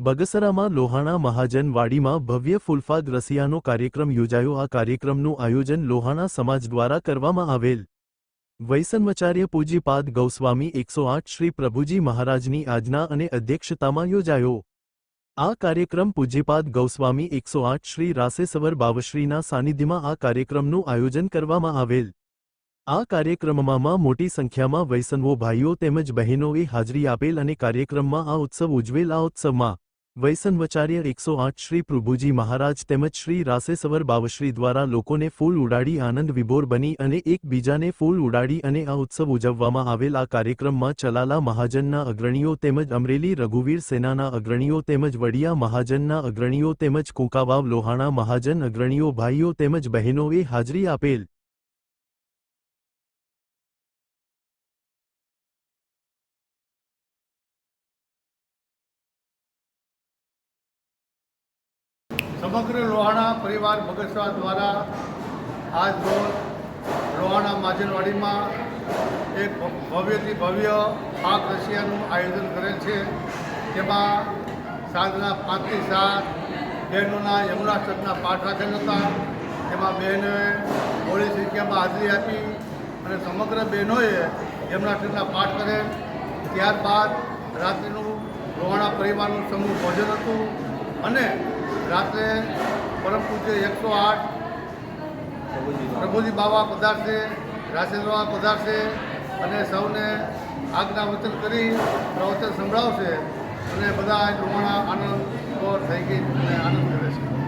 બગસરામાં લોહાણા મહાજન વાડીમાં ભવ્ય ફૂલફાદ રસિયાનો કાર્યક્રમ યોજાયો. આ કાર્યક્રમનું આયોજન લોહાણા સમાજ દ્વારા કરવામાં આવેલ. વૈસન્વચાર્ય પૂજીપાદ ગૌસ્વામી એકસો આઠ શ્રી પ્રભુજી મહારાજની આજના અને અધ્યક્ષતામાં યોજાયો. આ કાર્યક્રમ પૂજ્યપાદ ગૌસ્વામી એકસો આઠ શ્રી રાસેસવર બાવશ્રીના સાનિધ્યમાં આ કાર્યક્રમનું આયોજન કરવામાં આવેલ. આ કાર્યક્રમમાં મોટી સંખ્યામાં વૈસનવો ભાઈઓ તેમજ બહેનોએ હાજરી આપેલ અને કાર્યક્રમમાં આ ઉત્સવ ઉજવેલ. આ ઉત્સવમાં વૈસનવચાર્ય એકસો આઠ શ્રી પ્રભુજી મહારાજ તેમજ શ્રી રાસેસવર બાવશ્રી દ્વારા લોકોને ફૂલ ઉડાડી આનંદ વિભોર બની અને એકબીજાને ફૂલ ઉડાડી અને આ ઉત્સવ ઉજવવામાં આવેલ આ કાર્યક્રમમાં ચલાલા મહાજનના અગ્રણીઓ તેમજ અમરેલી રઘુવીર સેનાના અગ્રણીઓ તેમજ વડિયા મહાજનના અગ્રણીઓ તેમજ કુંકાવાવ લોહાણા મહાજન અગ્રણીઓ ભાઈઓ તેમજ બહેનોએ હાજરી આપેલ સમગ્ર લોહાણા પરિવાર બગસરા દ્વારા આજ રોજ લોહાણા માજનવાડીમાં એક ભવ્યથી ભવ્ય પાક રશિયાનું આયોજન કરેલ છે. તેમાં સાંજના પાંચથી સાત બહેનોના યમુના સદના પાઠ રાખેલ હતા. તેમાં બહેનોએ મોડી સંખ્યામાં હાજરી આપી અને સમગ્ર બહેનોએ યમુના સદના પાઠ કરેલ. ત્યારબાદ રાત્રિનું લોહાણા પરિવારનું સમૂહ ભોજન હતું અને રાત્રે પરમ પૂજ્ય એકસો આઠ પ્રભુજી બાવા પધારશે રાશેદ્રવા પધારશે અને સૌને આજ્ઞા વચન કરી પ્રવચન સંભળાવશે અને બધા લોહાણા આનંદ થઈ ગઈ અને આનંદ કરે છે.